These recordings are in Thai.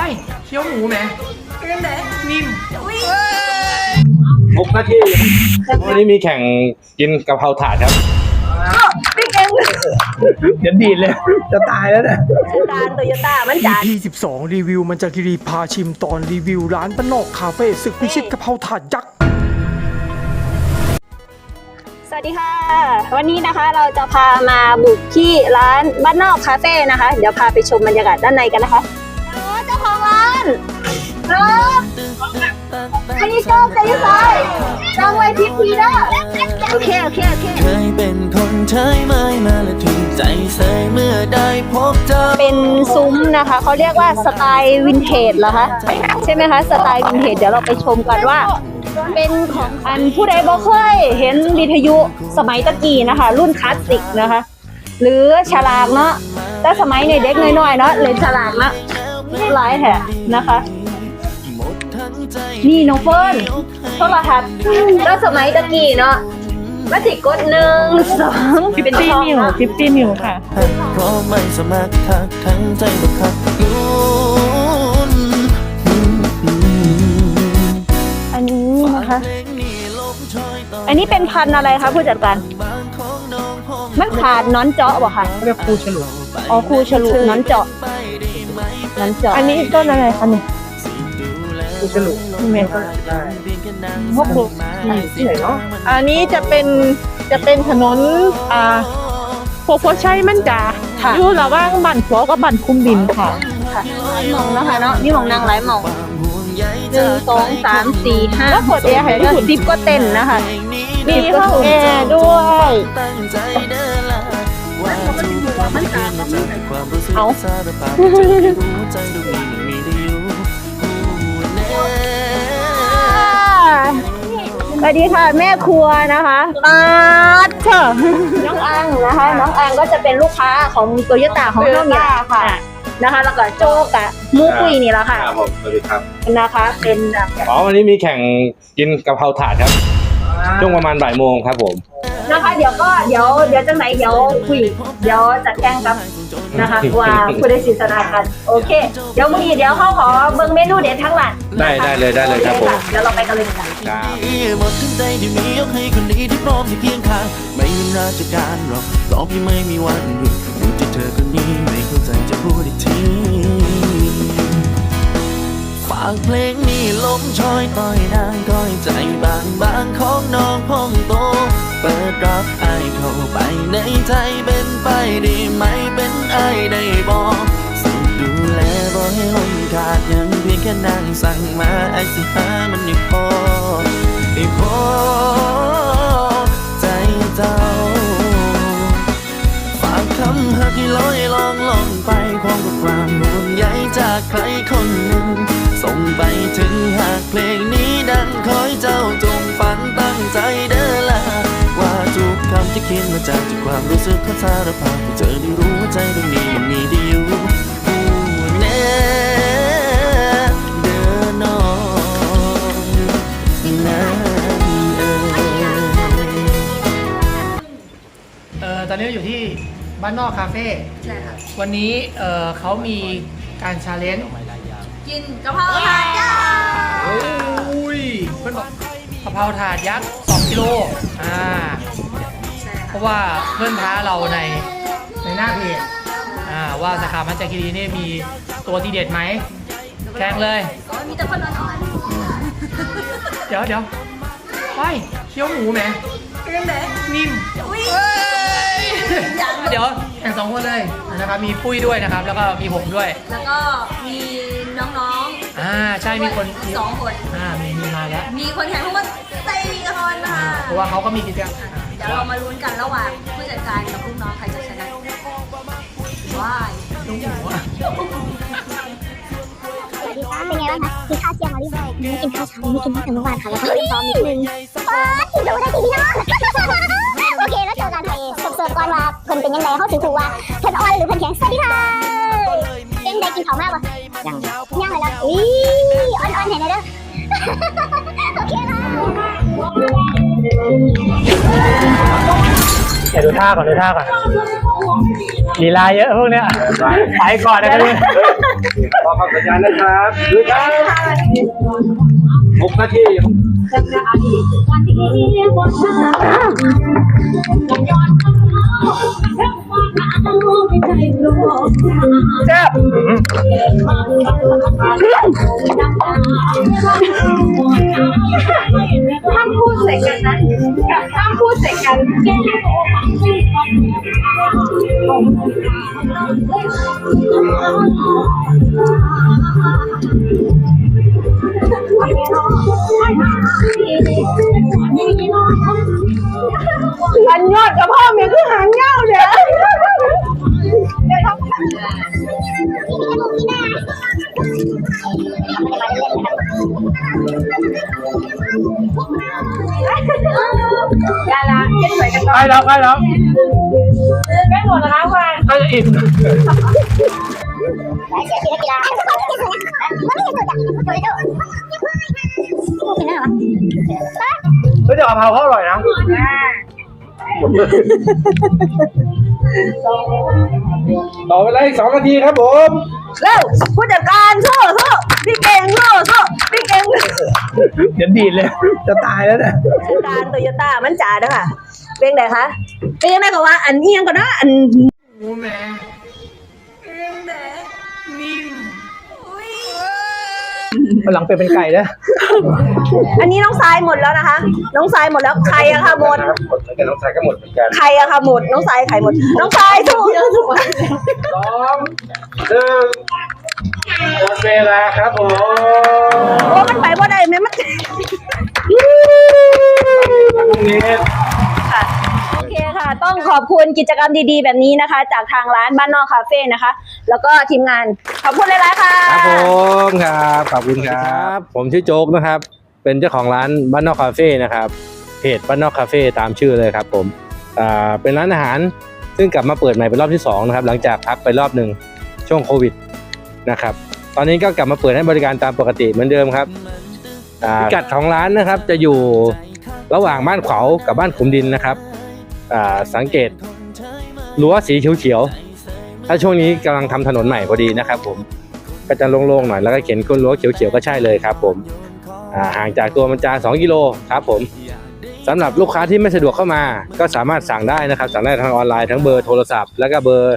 ว้ายเคี้ยวหมูแหมเป็นไหนนิ่มอุ้ยหกนาทีวันนี้มีแข่งกินกะเพราถาดครับพี่เก่งเดี๋ยวดีดเลย จะตายแล้วเนี่ยการโตโยต้ามันจัด EP 12 รีวิวมันจากคีรีพาชิมตอนรีวิวร้านป้านอกคาเฟ่ศึกพิชิตกะเพราถาดยักษ์ สวัสดีค่ะ วันนี้นะคะเราจะพามาบุกที่ร้านบ้านนอกคาเฟ่นะคะ เดี๋ยวพาไปชมบรรยากาศด้านในกันนะคะโอ้เจ้าของร้านเออไม่ได้ชอบใจใส่จังไว้ทิพพีนะโอเคโอเคโอเคเคยเป็นคนใช้ไม้มาและถูกใจเสยเมื่อได้พบเจอเป็นซุ้มนะคะ เขาเรียกว่าสไตล์วินเทจเหรอคะใช่ไหมคะสไตล์วินเทจเดี๋ยวเราไปชมกันว่า เป็นของอันผู้ใดบ่เคยเห็นวิทยุสมัยตะกี้นะคะ รุ่นคลาสสิกนะคะ หรือฉลากเนาะแต่สมัยในเด็กน้อยๆเนาะเล่นฉลากนะ หลายแถนะคะหมดทั้งใจนี่น้องเฟิร์นโทรทัศน์แล้วสมัยตะกี้เนาะมาสิกดหนึ่งสองเป็นช่องเนาะฟิฟตี้มิวค่ะเพราะไม่สมัครทักทั้งใจบักคักลุ้นอันนี้นะคะเพลงนี้ลมชอยต่ออันนี้เป็นพันธุ์อะไรคะผู้จัดการบางของน้องพงมันขาดน้อนเจาะบ่ค่ะเรียกครูฉลุอ๋อครูฉลุน้อนเจาะไปได้ไหม น้อนเจาะอันนี้ต้นอะไรคะเนี่ยดูแลครูฉลุเมนเพียงแค่นั่งพวกครูที่ไหนเนาะอันนี้จะเป็นจะเป็นถนนอ่าโพโพชัยมันจาค่ะอยู่ระหว่างบันหัวกับบันคุมดินค่ะค่ะหลายหมองนะคะเนาะนี่หมองนางหลายหมองความห่วงใยหนึ่งสองสามสี่ห้าแล้วกดแอร์ให้ก็สิบก็เต้นนะคะมีห้องแอร์ด้วยตั้งใจ เดินละว่าทุกความมันมาจากความรู้สึกเอาสารภาพใจรู้ใจดูมีมันมีได้อยู่พูดแน่สวัสดีค่ะแม่ครัวนะคะอาเถอะน้องอังนะคะ น้องอังก็จะเป็นลูกค้าของโตโยต้าของน้องเนี่ยค่ะนะคะ แล้วก็โจ๊กอะมูกุยนี่แหละค่ะครับผมสวัสดีครับนะคะ เป็นแบบอ๋อวันนี้มีแข่งกินกะเพราถาดครับช่วงประมาณบ่ายโมงครับผม นะคะ เดี๋ยวก็เดี๋ยวเดี๋ยวจังไหนเดี๋ยวคุยเดี๋ยวจัดแจ้งกับนะคะว่าผู้ได้สิสนากันโอเค เดี๋ยวมื้อนี้เดี๋ยวเขาขอเบิ่งเมนูเด็ดทั้งหลังได้ได้เลยได้เลยครับผมเดี๋ยวเราไปกันเลยค่ะครับหมดทั้งใจที่มียกให้คนดีที่พร้อมที่เคียงข้างไม่มีราชการหรอกเพราะพี่ไม่มีวันหยุดหยุดที่เธอคนนี้ไม่เข้าใจจะพูดอีกทีฝากเพลงนี้ลมชอยต่อยนางก้อยใจบางบางของน้องพอง ไปในใจเป็นไปได้ไหมเป็นไอได้บอกสุดดูแลบ่ให้ลมขาดยังเพียงแค่นางสั่งมาไอสิหามันได้พอได้พอใจเจ้าฝากคำหักที่ลอยลองลองไปพร้อมกับความห่วงใยจากใครคนหนึ่ง ส่งไปถึงหากเพลงนี้ดังขอให้เจ้าจงฟังตั้งใจเด้ ที่เขียนมาจากจากความรู้สึกของสารภาพให้เธอได้รู้ว่าใจตรงนี้มันมีดีอยู่ผู้แน่เดินนอนนั้นเอ่ยเอ่อตอนนี้เราอยู่ที่บ้านนอกคาเฟ่ใช่ค่ะวันนี้เอ่อเขามีการชาเลนจ์กินกะเพราถาดย่างอุ้ยเพื่อนบอกกะเพราถาดยักษ์2กิโลอ่าใช่ เพค่ะราะว่าเพื่อนท้าเราในในหน้าเพจอ่าว่าสาขามันจาคิรีนี่มีตัวทีเด็ดไหมแข่งเลยก็มีแต่คนอ่อนเดี๋ยวเดี๋ยวไปเคี้ยวหมูแหมๆเป็นไหนนิ่มอุ้ยเดี๋ยวแข่งสองคนเลยนะครับมีปุ้ยด้วยนะครับ แล้วก็มีผมด้วย แล้วก็มีน้องอ่าใช่มีคนๆสองคนอ่ามีมีมาแล้วมีคนแข่งทั้งหมดสี่คนนะคะเพราะว่าเขาก็มีกิจกรรมเดี๋ยวเรามาลุ้นกันระหว่างผู้จัดการกับลูกน้องใครจะชนะว้ายลูกหมูอะสวัสดีค่ะเป็นไงบ้างคะกินข้าวเที่ยงมาเรียบร้อยไม่กินข้าวเช้าไม่กินตั้งแต่เมื่อวานค่ะแล้วก็ซ้อมนิดนึงป๊าดดูได้ทีพี่น้องโอเคแล้วเจอกันไปเสิร์ฟๆก่อนว่าเพิ่นเป็นยังไงเขาถือถูกว่าเพิ่นอ่อนหรือเพิ่นแข็งสวัสดีค่ะเป็นได้กินข้าวมากปะยังยังเลยแล้วอีอ่อนๆเห็นไหมเด้อโอเคค่ะ เดี๋ยวดูท่าก่อนดูท่าก่อนลีลาเยอะพวกเนี้ยไปก่อนนะครับพี่รอฟังสัญญาณนะครับดูครับหกนาทีแซ่บ ห้ามพูดใส่กันนะห้ามพูดใส่กันอันยอดกับพ่อเมียคือหางเงาเนี่ย ไดาราเก็บสวยกันก่อนใกล้แล้วใกล้แล้วแม่หมดแล้วนะว่าใกล้จะอิ่มเสียทีนักกีฬามันไม่เห็นสุดอะมันไม่เห็นสุดอะตัวเหรอเฮ้ยเดี๋ยวกะเพราเขาอร่อยนะ ต่อเวลาอีกสองนาทีครับผมเร็วผู้จัดการสู้สู้พี่เก่งสู้สู้พี่เก่งเดี๋ยวดีดเลย จะตายแล้วเนี่ยการโตโยต้ามันจ๋าเด้อค่ะเป็นไงคะเป็นยังไงก็ว่า อันเอียงก็นะอันหลังเป็นเป็นไก่นะอันนี้น้องทรายหมดแล้วนะคะ น้องทรายหมดแล้วใครอะคะหมดนะครับหมดเหมือนกันน้องชายก็หมดเหมือนกันใครอะคะหมดน้องทรายใครหมด น้องทรายสู้สอง หนึ่งหมดเวลาครับผมโอ้มันไปบ่ได้แม่มันพรุ่งนี้โอเคค่ะ ต้องขอบคุณกิจกรรมดีๆ แบบนี้นะคะ จากทางร้านบ้านนอกคาเฟ่นะคะ แล้วก็ทีมงานขอบคุณหลายๆค่ะ ครับผมครับขอบคุณครับ ผมชื่อโจ๊กนะครับ เป็นเจ้าของร้านบ้านนอกคาเฟ่นะครับเพจบ้านนอกคาเฟ่ตามชื่อเลยครับผมอ่าเป็นร้านอาหารซึ่งกลับมาเปิดใหม่เป็นรอบที่สองนะครับหลังจากพักไปรอบหนึ่ง ช่วงโควิดนะครับ ตอนนี้ก็กลับมาเปิดให้บริการตามปกติเหมือนเดิมครับพิกัดของร้านนะครับจะอยู่ระหว่างบ้านเขากับบ้านขุมดินนะครับอาสังเกตรั้วสีเขียวๆถ้าช่วงนี้กำลังทำถนนใหม่พอดีนะครับ ผมก็จะโล่งๆหน่อยแล้วก็เขียนก้นรั้วเขียวๆก็ใช่เลยครับ ผมอาห่างจากตัวมันจา2กิโลครับผมสำหรับลูกค้าที่ไม่สะดวกเข้ามา ก็สามารถสั่งได้นะครับ สั่งได้ทางออนไลน์ทั้งเบอร์โทรศัพท์ แล้วก็เบอร์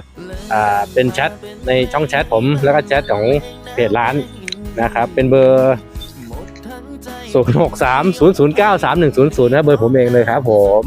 อเป็นแชท ในช่องแชทผมแล้วก็แชทของเพจร้านนะครับเป็นเบอร์ 0 6 3 0 0 9 3 1 0 0นะเบอร์ผมเองเลยครับผม